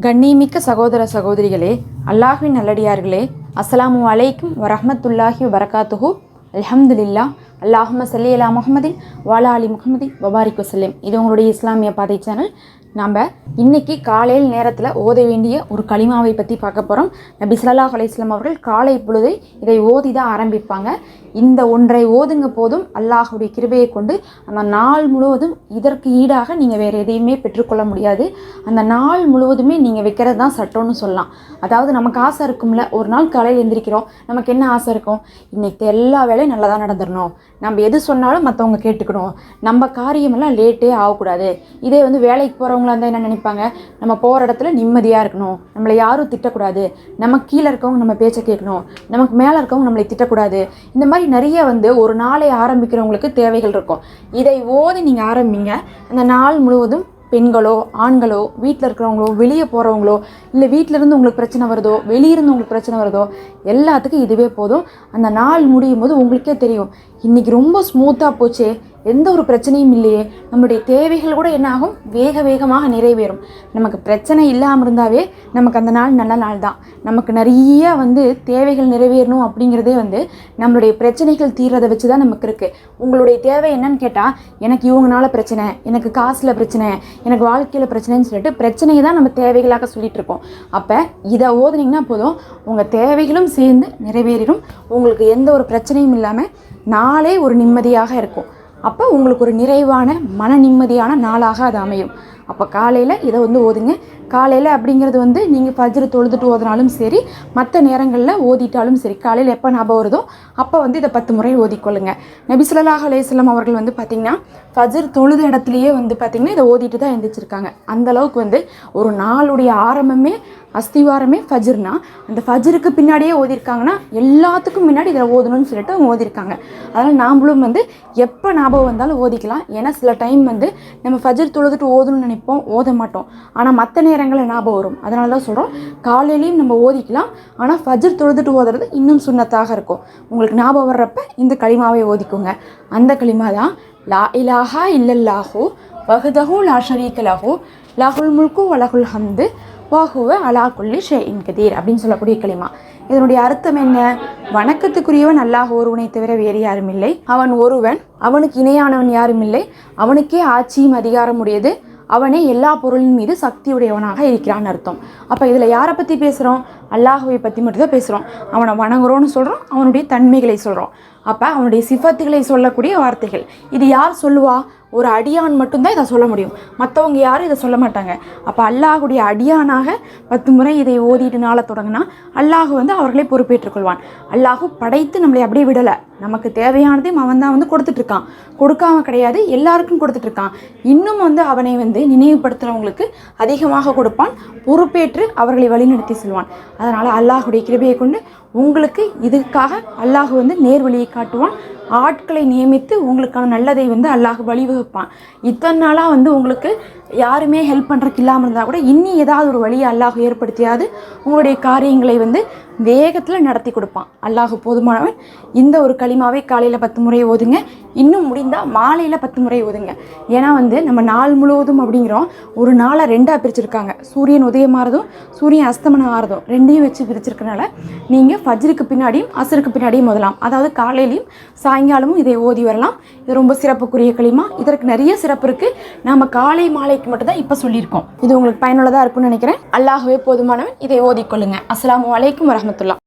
கண்ணியமிக்க சகோதர சகோதரிகளே அல்லாஹின் நல்லடியார்களே அஸ்ஸலாமு அலைக்கும் வரஹமத்துல்லாஹி வரகாத்துஹு அல்ஹம்துலில்லா அல்லாஹும்ம சல்லி அலா முஹம்மதின் வாலா அலி முகமதி வபாரிக் வசல்லம் இது உங்களுடைய இஸ்லாமிய பாதை சேனல் நம்ம இன்னைக்கு காலையில் நேரத்தில் ஓத வேண்டிய ஒரு களிமாவை பற்றி பார்க்க போகிறோம் நபி சல்லா அலைஹி அவர்கள் காலை பொழுதை இதை ஓதி தான் ஆரம்பிப்பாங்க. இந்த ஒன்றை ஓதுங்க போதும் அல்லாஹுடைய கிருபையை கொண்டு அந்த நாள் முழுவதும் இதற்கு ஈடாக நீங்கள் வேறு எதையுமே பெற்றுக்கொள்ள முடியாது. அந்த நாள் முழுவதுமே நீங்கள் வைக்கிறது தான் சட்டம்னு சொல்லலாம். அதாவது நமக்கு ஆசை இருக்கும்ல ஒரு நாள் காலையில் எந்திரிக்கிறோம் நமக்கு என்ன ஆசை இருக்கும்? இன்னைக்கு எல்லா வேலையும் நல்லா தான் நடந்துடணும். நம்ம எது சொன்னாலும் மற்றவங்க கேட்டுக்கணும். நம்ம காரியமெல்லாம் லேட்டே ஆகக்கூடாது. இதே வந்து வேலைக்கு போகிறவங்களா இருந்தால் என்ன நினைப்பாங்க? நம்ம போகிற இடத்துல நிம்மதியாக இருக்கணும். நம்மளை யாரும் திட்டக்கூடாது. நம்ம கீழே இருக்கவங்க நம்ம பேச்சை கேட்கணும். நமக்கு மேலே இருக்கவங்க நம்மளை திட்டக்கூடாது. இந்த மாதிரி நிறைய வந்து ஒரு நாளை ஆரம்பிக்கிறவங்களுக்கு தேவைகள் இருக்கும். இதை ஓதி நீங்கள் ஆரம்பிங்க. அந்த நாள் முழுவதும் பெண்களோ ஆண்களோ வீட்டில் இருக்கிறவங்களோ வெளியே போகிறவங்களோ இல்லை வீட்டிலேருந்து உங்களுக்கு பிரச்சனை வருதோ வெளியிருந்து உங்களுக்கு பிரச்சனை வருதோ எல்லாத்துக்கும் இதுவே போதும். அந்த நாள் முடியும் போது உங்களுக்கே தெரியும். இன்றைக்கி ரொம்ப ஸ்மூத்தாக போச்சே. எந்த ஒரு பிரச்சனையும் இல்லையே. நம்மளுடைய தேவைகள் கூட என்ன ஆகும்? வேக வேகமாக நிறைவேறும். நமக்கு பிரச்சனை இல்லாமல் இருந்தாவே நமக்கு அந்த நாள் நல்ல நாள் தான். நமக்கு நிறைய வந்து தேவைகள் நிறைவேறணும் அப்படிங்கிறதே வந்து நம்மளுடைய பிரச்சனைகள் தீர்றதை வச்சு தான் நமக்கு இருக்குது உங்களுடைய தேவை என்னன்னு கேட்டால் எனக்கு இவங்கனால பிரச்சனை எனக்கு காசில் பிரச்சனை எனக்கு வாழ்க்கையில் பிரச்சனைன்னு சொல்லிட்டு பிரச்சனையை தான் நம்ம தேவைகளாக சொல்லிகிட்டு இருக்கோம். அப்போ இதை ஓதுனீங்கன்னா போதும். உங்கள் தேவைகளும் சேர்ந்து நிறைவேறிடும். உங்களுக்கு எந்த ஒரு பிரச்சனையும் இல்லாமல் நாளே ஒரு நிம்மதியாக இருக்கும். அப்போ உங்களுக்கு ஒரு நிறைவான மன நிம்மதியான நாளாக அது அமையும். அப்போ காலையில் இதை வந்து ஓதுங்க. காலையில் அப்படிங்கிறது வந்து நீங்கள் ஃபஜ்ரு தொழுதுட்டு ஓதினாலும் சரி மற்ற நேரங்களில் ஓதிட்டாலும் சரி காலையில் எப்போ ஞாபகம் வருதோ அப்போ வந்து இதை பத்து முறை ஓதிக்கொள்ளுங்க. நபிசுல்லாஹ் ஸல்லல்லாஹு அவர்கள் வந்து பார்த்திங்கன்னா ஃபஜ்ர் தொழுத இடத்துலையே வந்து பார்த்திங்கன்னா இதை ஓதிட்டு தான் எந்திரிச்சிருக்காங்க. அந்த அளவுக்கு வந்து ஒரு நாளுடைய ஆரம்பமே அஸ்திவாரமே ஃபஜ்ர்னா அந்த ஃபஜ்ருக்கு பின்னாடியே ஓதிருக்காங்கன்னா எல்லாத்துக்கும் முன்னாடி இதில் ஓதணும்னு சொல்லிட்டு அவங்க ஓதிருக்காங்க. அதனால் நாம்ளும் வந்து எப்போ ஞாபகம் வந்தாலும் ஓதிக்கலாம். ஏன்னா சில டைம் வந்து நம்ம ஃபஜ்ர் தொழுதுட்டு ஓதணும்னு நினைப்போம். ஓத மாட்டோம். ஆனால் மற்ற நேரங்களில் ஞாபகம் வரும். அதனால தான் சொல்கிறோம் காலையிலையும் நம்ம ஓதிக்கலாம் ஆனால் ஃபஜர் தொழுதுட்டு ஓதுறது இன்னும் சுண்ணத்தாக இருக்கும். உங்களுக்கு ஞாபகம் வர்றப்ப இந்த களிமாவை ஓதிக்கோங்க. அந்த களிமா தான் லா இலாஹா இல்லல்லாஹோ வஹ்தஹு லா ஷரீக லஹு லஹுல் முல்கு வலகுல் ஹம்து வாஹுவ அலா குல்லி இன் கதீர் அப்படின்னு சொல்லக்கூடிய களிமா. இதனுடைய அர்த்தம் என்ன? வணக்கத்துக்குரியவன் அல்லாஹ் ஒருவனை தவிர வேறு யாரும் இல்லை அவன் ஒருவன் அவனுக்கு இணையானவன் யாரும் இல்லை அவனுக்கே ஆட்சியும் அதிகாரம் உடையது அவனே எல்லா பொருளின் மீது சக்தியுடையவனாக இருக்கிறான்னு அர்த்தம். அப்போ இதில் யாரை பற்றி பேசுகிறோம் அல்லாஹுவை பற்றி மட்டும்தான் பேசுகிறோம் அவனை வணங்குறோன்னு சொல்கிறோம் அவனுடைய தன்மைகளை சொல்கிறோம் அப்போ அவனுடைய சிஃபத்துகளை சொல்லக்கூடிய வார்த்தைகள். இது யார் சொல்லுவா? ஒரு அடியான் மட்டும்தான் இதை சொல்ல முடியும். மற்றவங்க யாரும் இதை சொல்ல மாட்டாங்க. அப்போ அல்லாஹுடைய அடியானாக பத்து முறை இதை ஓதிட்டு நாள தொடங்கினா அல்லாஹ் வந்து அவர்களை பொறுப்பேற்றுக்கொள்வான் அல்லாஹு படைத்து நம்மளை அப்படியே விடலை. நமக்கு தேவையானதையும் அவன் தான் வந்து கொடுத்துட்ருக்கான் கொடுக்காம கிடையாது எல்லாருக்கும் கொடுத்துட்ருக்கான் இன்னும் வந்து அவனை வந்து நினைவுபடுத்துகிறவங்களுக்கு அதிகமாக கொடுப்பான். பொறுப்பேற்று அவர்களை வழிநடத்தி செல்வான். அதனால் அல்லாஹுடைய கிருபையை கொண்டு உங்களுக்கு இதுக்காக அல்லாஹ் வந்து நேர்வழியை காட்டுவான். ஆட்களை நியமித்து உங்களுக்கான நல்லதை வந்து அல்லாஹ் வழிவகுப்பான். இத்தனை நாளாக வந்து உங்களுக்கு யாருமே ஹெல்ப் பண்ணுறதுக்கு இல்லாமல் இருந்தால் கூட இன்னி ஏதாவது ஒரு வழியை அல்லாஹ் ஏற்படுத்தியாவது உங்களுடைய காரியங்களை வந்து வேகத்தில் நடத்தி கொடுப்பான். அல்லாஹ் போதுமானவன். இந்த ஒரு களிமாவை காலையில் பத்து முறை ஓதுங்க. இன்னும் முடிந்தால் மாலையில் பத்து முறை ஓதுங்க. ஏன்னா வந்து நம்ம நாள் முழுவதும் அப்படிங்கிறோம். ஒரு நாளை ரெண்டாக பிரிச்சிருக்காங்க. சூரியன் உதயமாகறதும் சூரியன் அஸ்தமனம் ஆகிறதும் ரெண்டையும் வச்சு பிரிச்சிருக்கனால நீங்கள் ஃபஜ்ருக்கு பின்னாடியும் அசருக்கு பின்னாடியும் ஓதலாம். அதாவது காலையிலையும் சாயங்காலமும் இதை ஓதி வரலாம். இது ரொம்ப சிறப்புக்குரிய களிமா. இதற்கு நிறைய சிறப்பு இருக்குது நாம் காலை மாலை மாலைக்கு மட்டும்தான் இப்போ சொல்லியிருக்கோம். இது உங்களுக்கு பயனுள்ளதாக இருக்கும்னு நினைக்கிறேன். அல்லாஹ்வே போதுமானவன் இதை ஓதிக்கொள்ளுங்க. அஸ்ஸலாமு அலைக்கும் வரஹ்மத்துல்லாஹ்